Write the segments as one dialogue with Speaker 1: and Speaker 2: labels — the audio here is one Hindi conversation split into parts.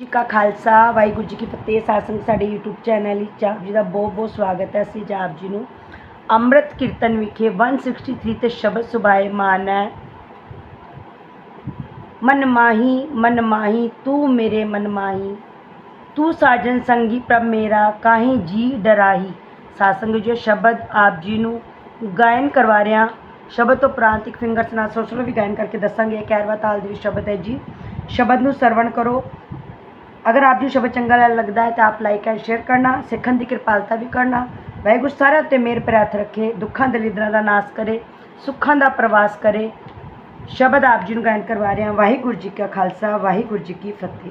Speaker 1: ਜੀ ਕਾ ਖਾਲਸਾ, ਵਾਹਿਗੁਰੂ ਜੀ ਕੀ ਫਤਿਹ। ਸਾਧ ਸਾਡੇ YouTube ਚੈਨਲ ਵਿੱਚ ਆਪ ਜੀ ਦਾ ਬਹੁਤ ਬਹੁਤ ਸਵਾਗਤ ਹੈ। ਅਸੀਂ ਆਪ ਜੀ ਨੂੰ ਅੰਮ੍ਰਿਤ ਕੀਰਤਨ ਵਿਖੇ 163 ਤੇ ਸ਼ਬਦ ਸੁਭਾਏ ਮਾਨ ਹੈ। ਮਨ ਮਾਹੀ ਮਨ ਮਾਹੀ, ਤੂੰ ਮੇਰੇ ਮਨ ਮਾਹੀ। ਤੂੰ ਸਾਜਨ ਸੰਗੀ ਪ੍ਰਭ ਮੇਰਾ, ਕਾਹੀਂ ਜੀ ਡਰਾਹੀ। ਸਾਸੰਗ ਜੋ ਸ਼ਬਦ ਆਪ ਜੀ ਨੂੰ ਗਾਇਨ ਕਰਵਾ ਰਿਹਾ ਸ਼ਬਦ ਤੋਂ ਉਪਰੰਤ ਇੱਕ ਫਿੰਗਰਸ ਨਾਲ ਸੋਸ਼ਲ ਵੀ ਗਾਇਨ ਕਰਕੇ ਦੱਸਾਂਗੇ। ਕੈਰਵਾ ਤਾਲ ਦੇ ਸ਼ਬਦ ਹੈ ਜੀ। ਸ਼ਬਦ ਨੂੰ ਸਰਵਣ ਕਰੋ। ਅਗਰ ਆਪ ਜੀ ਸ਼ਬਦ ਚੰਗਾ ਲੱਗਦਾ ਹੈ ਤਾਂ ਆਪ ਲਾਈਕ ਐਂਡ ਸ਼ੇਅਰ ਕਰਨਾ, ਸਿੱਖਣ ਦੀ ਕਿਰਪਾਲਤਾ ਵੀ ਕਰਨਾ। ਵਾਹਿਗੁਰੂ ਸਾਰਿਆਂ ਉੱਤੇ ਮਿਹਰ ਭਰਿਆ ਰੱਖੇ, ਦੁੱਖਾਂ ਦਲਿਦਰਾਂ ਦਾ ਨਾਸ਼ ਕਰੇ, ਸੁੱਖਾਂ ਦਾ ਪ੍ਰਵਾਸ ਕਰੇ। ਸ਼ਬਦ ਆਪ ਜੀ ਨੂੰ ਗਾਇਨ ਕਰਵਾ ਰਹੇ ਹਾਂ। ਵਾਹਿਗੁਰੂ ਜੀ ਕਾ ਖਾਲਸਾ, ਵਾਹਿਗੁਰੂ ਜੀ ਕੀ ਫਤਿਹ।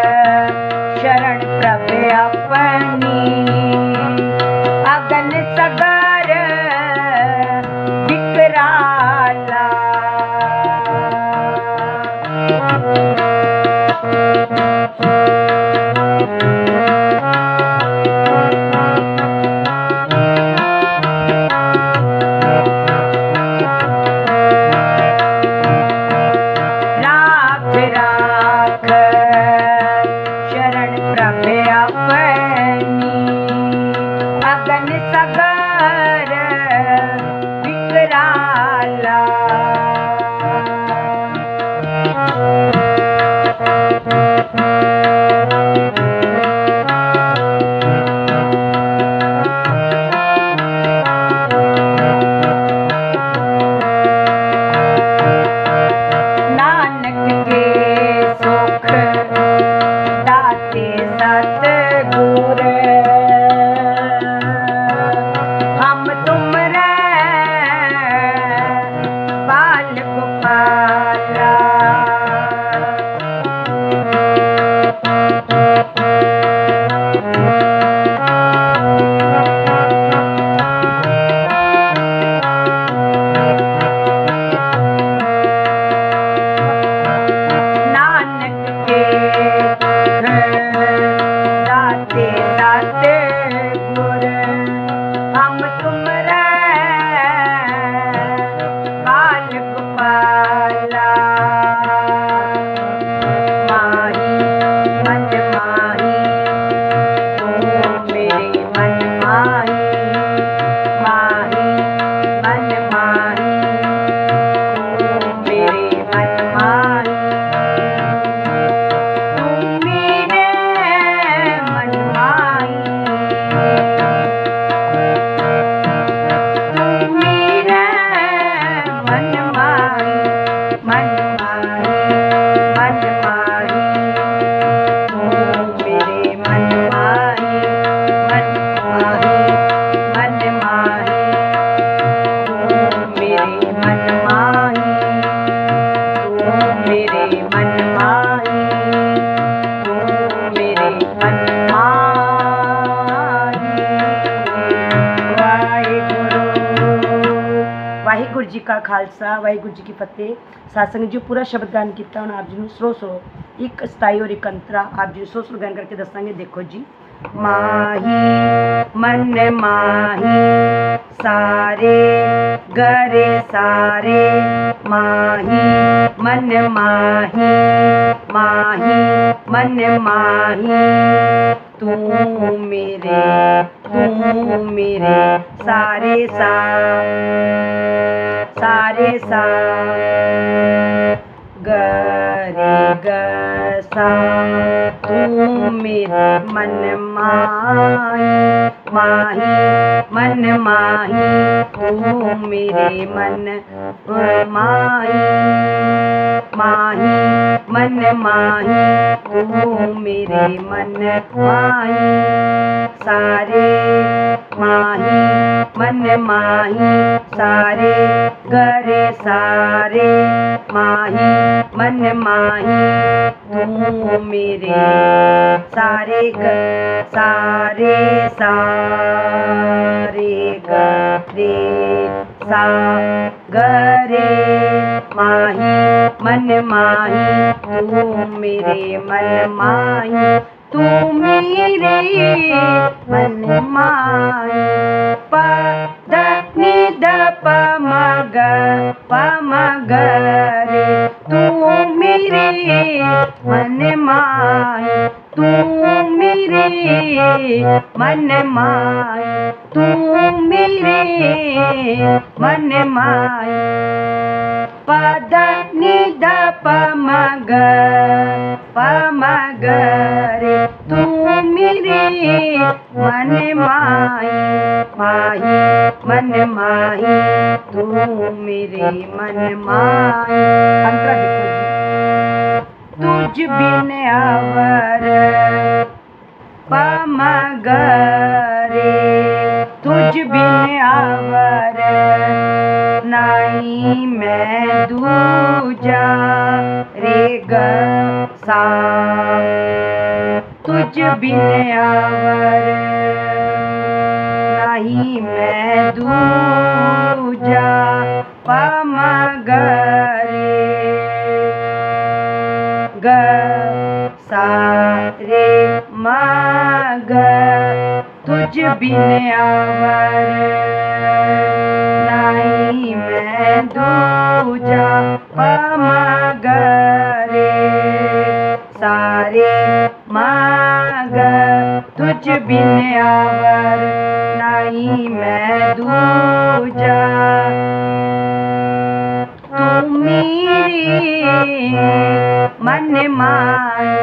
Speaker 1: ਕਾ ਖਾਲਸਾ, ਵਾਹਿਗੁਰੂ ਜੀ ਕੀ ਫਤਿਹ। ਸਾਸੰਗ ਜੀ, ਪੂਰਾ ਸ਼ਬਦ ਗਾਨ ਕੀਤਾ ਹੁਣ ਆਪ ਜੀ ਨੂੰ। ਸੋ ਸੋ ਇੱਕ ਸਤਾਈ ਔਰ ਇੱਕ ਆਪ ਜੀ ਸੋ ਸੋ ਗਾਨ ਕਰਕੇ ਦੱਸਾਂਗੇ। ਦੇਖੋ ਜੀ। ਮਾਹੀ, ਮਨ ਮਾਹੀ, ਸਾਰੇ ਗਰੇ ਸਾਰੇ। ਮਾਹੀ, ਮਨ ਮਾਹੀ ਮਾਹੀ, ਮਨ ਮਾਹੀ। तू मेरे तू मेरे, सारे सा सारे सा गे ग सा तू मेरे मन माए माही मन माही तू मेरे मन माही माही मन माही तू मेरे मन माही सारे माही मन माही सारे गरे सारे। माही मन माही तू मेरे सारे ग सारे सारे ग रे सा गरे माही मन माही तू मेरे मन माही तू मेरे मन माही। प द नि द प म ग प म ग रे तू मेरे मन माही तू मेरे मन माही तू मेरे मन माही पद नि द प म प म रे तू मेरे मन माही माही मन माही तू मेरे मन जी। तुझ बिन अवर पम रे तुझ बिन आवर नहीं मैं दूजा रे ग तुझ बिन आवर नहीं मैं दूजा पम रे ग सा रे म तुझ बिन अवर नहीं मैं दूजा पम ग रे सारे म ग तुझ बिन अवर नहीं मैं दूजा तू मेरे मन माही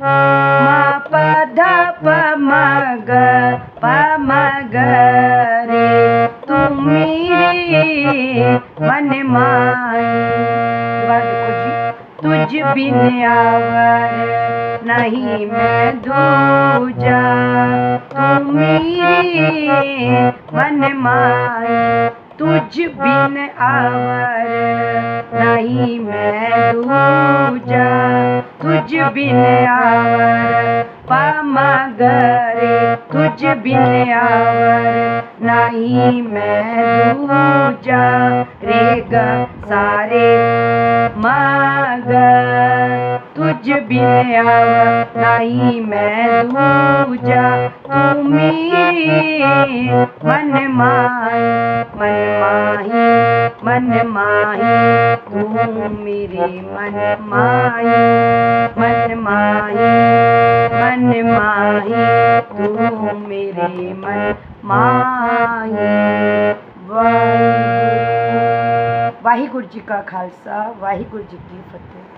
Speaker 1: मा प ध प म ग प म ग रे तू मेरे मन माही तुझ बिन आवर नहीं मैं दूजा तू मेरे मन माही तुझ बिन आवर नहीं मैं दूजा। तुझ बिन आवर पम गरे तुझ बिन आवर नहीं मैं दूजा। रे ग सारे मग तुझ बिन आवर नहीं मैं दूजा। तू मेरे मन माही मन माही मन माही मेरे मन माही मन माही मन माही तू मेरे मन माही। वाहिगुरु जी का खालसा वाहिगुरु जी की फतेह।